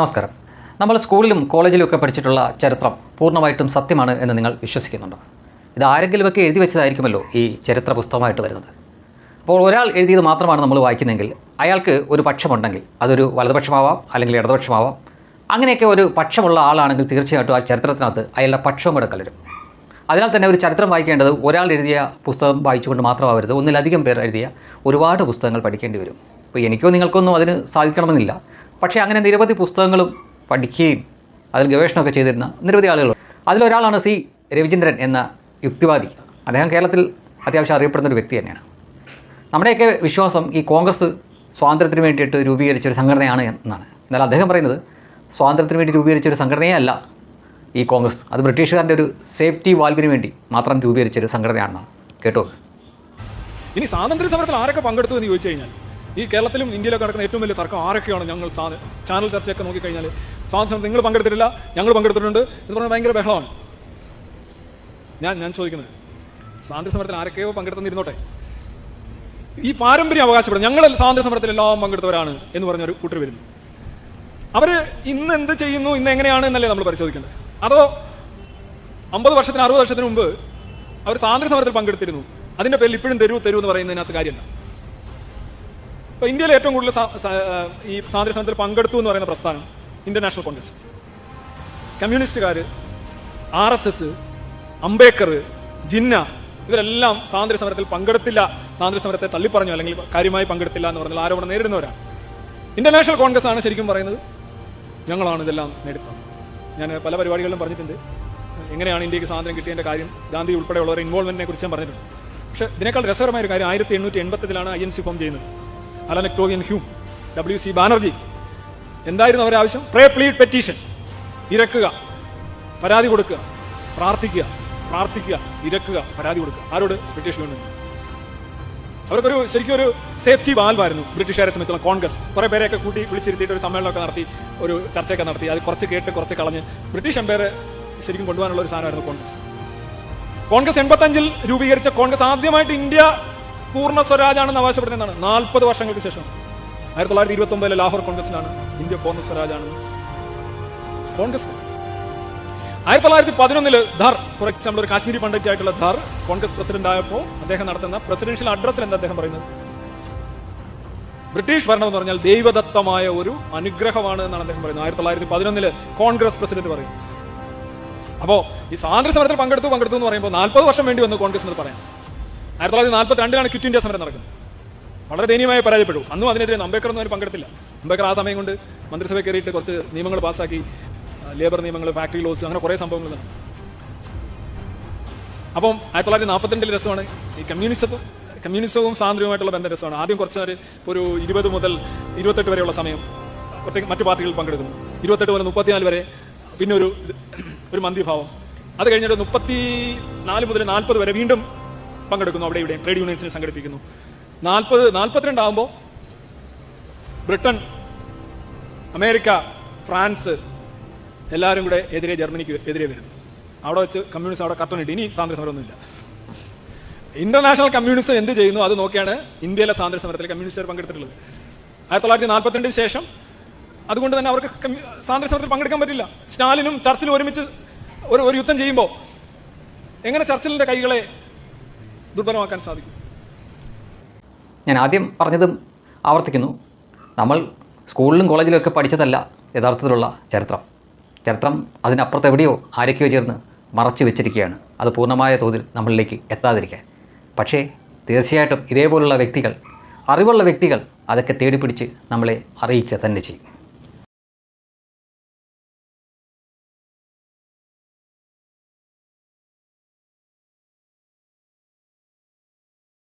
നമസ്കാരം. നമ്മൾ സ്കൂളിലും കോളേജിലും ഒക്കെ പഠിച്ചിട്ടുള്ള ചരിത്രം പൂർണമായിട്ടും സത്യമാണ് എന്ന് നിങ്ങൾ വിശ്വസിക്കുന്നുണ്ടോ? ഇത് ആരെങ്കിലുമൊക്കെ എഴുതി വെച്ചതായിരിക്കുമല്ലോ ഈ ചരിത്ര പുസ്തകമായിട്ട് വരുന്നത്. അപ്പോൾ ഒരാൾ എഴുതിയത് മാത്രമാണ് നമ്മൾ വായിക്കുന്നതെങ്കിൽ അയാൾക്ക് ഒരു പക്ഷമുണ്ടെങ്കിൽ അതൊരു വലതുപക്ഷമാവാം അല്ലെങ്കിൽ ഇടതുപക്ഷമാവാം. അങ്ങനെയൊക്കെ ഒരു പക്ഷമുള്ള ആളാണെങ്കിൽ തീർച്ചയായിട്ടും ആ ചരിത്രത്തിനകത്ത് അയാളുടെ പക്ഷവും കൂടെ കലരും. അതിനാൽ തന്നെ ഒരു ചരിത്രം വായിക്കേണ്ടത് ഒരാൾ എഴുതിയ പുസ്തകം വായിച്ചുകൊണ്ട് മാത്രമാവരുത്. ഒന്നിലധികം പേർ എഴുതിയ ഒരുപാട് പുസ്തകങ്ങൾ പഠിക്കേണ്ടി വരും. അപ്പോൾ എനിക്കോ നിങ്ങൾക്കൊന്നും അതിന് സാധിക്കണമെന്നില്ല. പക്ഷേ അങ്ങനെ നിരവധി പുസ്തകങ്ങളും പഠിക്കുകയും അതിൽ ഗവേഷണമൊക്കെ ചെയ്തിരുന്ന നിരവധി ആളുകൾ. അതിലൊരാളാണ് സി രവിചന്ദ്രൻ എന്ന യുക്തിവാദി. അദ്ദേഹം കേരളത്തിൽ അത്യാവശ്യം അറിയപ്പെടുന്ന ഒരു വ്യക്തി തന്നെയാണ്. നമ്മുടെയൊക്കെ വിശ്വാസം ഈ കോൺഗ്രസ് സ്വാതന്ത്ര്യത്തിന് വേണ്ടിയിട്ട് രൂപീകരിച്ച ഒരു സംഘടനയാണ് എന്നാണ്. എന്നാൽ അദ്ദേഹം പറയുന്നത് സ്വാതന്ത്ര്യത്തിന് വേണ്ടി രൂപീകരിച്ച ഒരു സംഘടനയേ അല്ല ഈ കോൺഗ്രസ്. അത് ബ്രിട്ടീഷുകാരുടെ ഒരു സേഫ്റ്റി വാൽവിന് വേണ്ടി മാത്രം രൂപീകരിച്ച ഒരു സംഘടനയാണെന്നാണ്. കേട്ടോ ഇനി സ്വാതന്ത്ര്യ സമരത്തിൽ ആരൊക്കെ പങ്കെടുത്തു എന്ന് ചോദിച്ചു കഴിഞ്ഞാൽ? ഈ കേരളത്തിലും ഇന്ത്യയിലൊക്കെ നടക്കുന്ന ഏറ്റവും വലിയ തർക്കം ആരൊക്കെയാണ് ഞങ്ങൾ ചാനൽ ചർച്ചയൊക്കെ നോക്കിക്കഴിഞ്ഞാൽ സാധനം നിങ്ങൾ പങ്കെടുത്തിട്ടില്ല ഞങ്ങൾ പങ്കെടുത്തിട്ടുണ്ട് എന്ന് പറഞ്ഞാൽ ഭയങ്കര ബഹളമാണ്. ഞാൻ ഞാൻ ചോദിക്കുന്നത് സ്വാതന്ത്ര്യ സമരത്തിൽ ആരൊക്കെയോ പങ്കെടുത്തിരുന്നോട്ടെ ഈ പാരമ്പര്യം അവകാശപ്പെടും. ഞങ്ങൾ സ്വാതന്ത്ര്യ സമരത്തിൽ എല്ലാം പങ്കെടുത്തവരാണ് എന്ന് പറഞ്ഞ ഒരു കൂട്ടർ വരുന്നു. അവർ ഇന്ന് എന്ത് ചെയ്യുന്നു ഇന്ന് എങ്ങനെയാണ് എന്നല്ലേ നമ്മൾ പരിശോധിക്കേണ്ടത്? അതോ അമ്പത് വർഷത്തിന് അറുപത് വർഷത്തിന് മുമ്പ് അവർ സ്വാതന്ത്ര്യ സമരത്തിൽ പങ്കെടുത്തിരുന്നു. അതിന്റെ പേരിൽ ഇപ്പോഴും തരൂ തരൂ എന്ന് പറയുന്നതിനകത്ത് കാര്യമില്ല. ഇപ്പൊ ഇന്ത്യയിൽ ഏറ്റവും കൂടുതൽ ഈ സ്വാതന്ത്ര്യ സമരത്തിൽ പങ്കെടുത്തു എന്ന് പറയുന്ന പ്രസ്ഥാനം ഇന്റർനാഷണൽ നാഷണൽ കോൺഗ്രസ് കമ്മ്യൂണിസ്റ്റുകാർ R S S Ambedkar Jinnah ഇവരെല്ലാം സ്വാതന്ത്ര്യ സമരത്തിൽ പങ്കെടുത്തില്ല. സ്വാതന്ത്ര്യ സമരത്തെ തള്ളിപ്പറഞ്ഞു അല്ലെങ്കിൽ കാര്യമായി പങ്കെടുത്തില്ല എന്ന് പറഞ്ഞാൽ ആരോപണം നേരിടുന്നവരാണ് ഇന്റർനാഷണൽ നാഷണൽ കോൺഗ്രസ് ആണ് ശരിക്കും പറയുന്നത്. ഞങ്ങളാണ് ഇതെല്ലാം നേടിത്തത് ഞാൻ പല പരിപാടികളിലും പറഞ്ഞിട്ടുണ്ട്. എങ്ങനെയാണ് ഇന്ത്യയ്ക്ക് സ്വാതന്ത്ര്യം കിട്ടിയതിന്റെ കാര്യം ഗാന്ധി ഉൾപ്പെടെയുള്ളവരുടെ ഇൻവോൾവ്മെന്റിനെ കുറിച്ച് ഞാൻ പറഞ്ഞിട്ടുണ്ട്. പക്ഷേ ഇതിനേക്കാൾ രസകരമായ ഒരു കാര്യം ആയിരത്തി എണ്ണൂറ്റി എൺപത്തിലാണ് ഐ എൻ സി ഫോം ചെയ്യുന്നത്. Allan Octavian Hume W C Banerjee. എന്തായിരുന്നു അവരുടെ ആവശ്യം? പ്രേ പ്ലീഡ് പെറ്റീഷൻ ഇരക്കുക പരാതി കൊടുക്കുക പ്രാർത്ഥിക്കുക പ്രാർത്ഥിക്കുക ഇരക്കുക പരാതി കൊടുക്കുക. ആരോട്? ബ്രിട്ടീഷ് ഗവൺമെന്റ് അവർക്കൊരു ശരിക്കും ഒരു സേഫ്റ്റി വാൽവായിരുന്നു ബ്രിട്ടീഷുകാരെ സംബന്ധിച്ചുള്ള കോൺഗ്രസ്. കുറെ പേരെയൊക്കെ കൂട്ടി വിളിച്ചിരുത്തിയിട്ട് ഒരു സമ്മേളനമൊക്കെ നടത്തി ഒരു ചർച്ചയൊക്കെ നടത്തി. അത് കുറച്ച് കേട്ട് കുറച്ച് കളഞ്ഞ് ബ്രിട്ടീഷ് എംപയർ ശരിക്കും കൊണ്ടുപോകാനുള്ള ഒരു സാധനമായിരുന്നു കോൺഗ്രസ്. കോൺഗ്രസ് എൺപത്തഞ്ചിൽ രൂപീകരിച്ച കോൺഗ്രസ് ആദ്യമായിട്ട് ഇന്ത്യ പൂർണ സ്വരാജാണെന്ന് അവകാശപ്പെടുന്നതാണ് നാൽപ്പത് വർഷങ്ങൾക്ക് ശേഷം. ആയിരത്തി തൊള്ളായിരത്തി ഇരുപത്തി ഒമ്പതിലെ ലാഹോർ കോൺഗ്രസിലാണ് ഇന്ത്യ പൂർണ സ്വരാജാണെന്ന്. കോൺഗ്രസ്. ആയിരത്തി തൊള്ളായിരത്തി പതിനൊന്നിൽ ധർ ഫോർ എക്സാമ്പിൾ ഒരു കാശ്മീരി പണ്ഡിറ്റ് ആയിട്ടുള്ള ധർ കോൺഗ്രസ് പ്രസിഡന്റ് ആയപ്പോൾ അദ്ദേഹം നടത്തുന്ന പ്രസിഡൻഷ്യൽ അഡ്രസ്സിൽ എന്താ അദ്ദേഹം പറയുന്നത്? ബ്രിട്ടീഷ് ഭരണം എന്ന് പറഞ്ഞാൽ ദൈവദത്തമായ ഒരു അനുഗ്രഹമാണ് എന്നാണ് അദ്ദേഹം പറയുന്നത്. ആയിരത്തി തൊള്ളായിരത്തി പതിനൊന്നിൽ കോൺഗ്രസ് പ്രസിഡന്റ് പറയും. അപ്പോ ഈ സ്വാതന്ത്ര്യ സമരത്തിൽ പങ്കെടുത്തു പങ്കെടുത്തു എന്ന് പറയുമ്പോൾ നാൽപ്പത് വർഷം വേണ്ടി വന്നു കോൺഗ്രസ് എന്ന് പറയാം. ആയിരത്തി തൊള്ളായിരത്തി നാൽപ്പത്തി രണ്ടിലാണ് ക്വിറ്റ് ഇന്ത്യ സമരം നടക്കുന്നത്. വളരെ ദയനീയമായി പരാജയപ്പെട്ടു. അന്നും അതിനെതിരെ അംബേദ്കർ ഒന്നും പങ്കെടുത്തില്ല. അംബേദ്കർ ആ സമയം കൊണ്ട് മന്ത്രിസഭ കയറിയിട്ട് കുറച്ച് നിയമങ്ങൾ പാസ്സാക്കി ലേബർ നിയമങ്ങൾ ഫാക്ടറി ലോസ് അങ്ങനെ കുറേ സംഭവങ്ങൾ അപ്പം ആയിരത്തി തൊള്ളായിരത്തി നാൽപ്പത്തിരണ്ടിൽ രസമാണ് ഈ കമ്മ്യൂണിസവും കമ്മ്യൂണിസവും സ്വാതന്ത്ര്യവുമായിട്ടുള്ള ബന്ധം രസമാണ്. ആദ്യം കുറച്ച് നേരം ഒരു ഇരുപത് മുതൽ ഇരുപത്തെട്ട് വരെയുള്ള സമയം ഒറ്റ മറ്റു പാർട്ടികൾ പങ്കെടുക്കുന്നു. ഇരുപത്തെട്ട് മുതൽ മുപ്പത്തിനാല് വരെ പിന്നെ ഒരു ഒരു മന്ദിഭാവം അത് കഴിഞ്ഞിട്ട് മുപ്പത്തി നാല് മുതൽ നാൽപ്പത് വരെ വീണ്ടും പങ്കെടുക്കുന്നു. അവിടെ ഇവിടെ ട്രേഡ് യൂണിയൻസിനെ സംഘടിപ്പിക്കുന്നു. നാൽപ്പത് നാൽപ്പത്തിരണ്ടാകുമ്പോൾ ബ്രിട്ടൻ അമേരിക്ക ഫ്രാൻസ് എല്ലാവരും കൂടെ എതിരെ ജർമ്മനിക്ക് എതിരെ വരുന്നു. അവിടെ വെച്ച് കമ്മ്യൂണിസ്റ്റ് അവിടെ കത്തണിട്ട് ഇനി സ്വാതന്ത്ര്യ സമരമൊന്നുമില്ല. ഇന്റർനാഷണൽ കമ്മ്യൂണിസ്റ്റ് എന്ത് ചെയ്യുന്നു? അത് നോക്കിയാണ് ഇന്ത്യയിലെ സ്വാതന്ത്ര്യ സമരത്തിൽ കമ്മ്യൂണിസ്റ്റുകാർ പങ്കെടുത്തിട്ടുള്ളത്. ആയിരത്തി തൊള്ളായിരത്തി നാൽപ്പത്തിരണ്ടിന് ശേഷം അതുകൊണ്ട് തന്നെ അവർക്ക് സ്വാതന്ത്ര്യ സമരത്തിൽ പങ്കെടുക്കാൻ പറ്റില്ല. സ്റ്റാലിനും ചർച്ചിലും ഒരുമിച്ച് ഒരു ഒരു യുദ്ധം ചെയ്യുമ്പോൾ എങ്ങനെ ചർച്ചിലിന്റെ കൈകളെ ദുർബലമാക്കാൻ സാധിക്കും. ഞാൻ ആദ്യം പറഞ്ഞതും ആവർത്തിക്കുന്നു. നമ്മൾ സ്കൂളിലും കോളേജിലും ഒക്കെ പഠിച്ചതല്ല യഥാർത്ഥത്തിലുള്ള ചരിത്രം. ചരിത്രം അതിനപ്പുറത്ത് എവിടെയോ ആരൊക്കെയോ ചേർന്ന് മറച്ചു വെച്ചിരിക്കുകയാണ്. അത് പൂർണമായ തോതിൽ നമ്മളിലേക്ക് എത്താതിരിക്കാൻ. പക്ഷേ തീർച്ചയായിട്ടും ഇതേപോലുള്ള വ്യക്തികൾ അറിവുള്ള വ്യക്തികൾ അതൊക്കെ തേടിപ്പിടിച്ച് നമ്മളെ അറിയിക്കുക തന്നെ ചെയ്യും.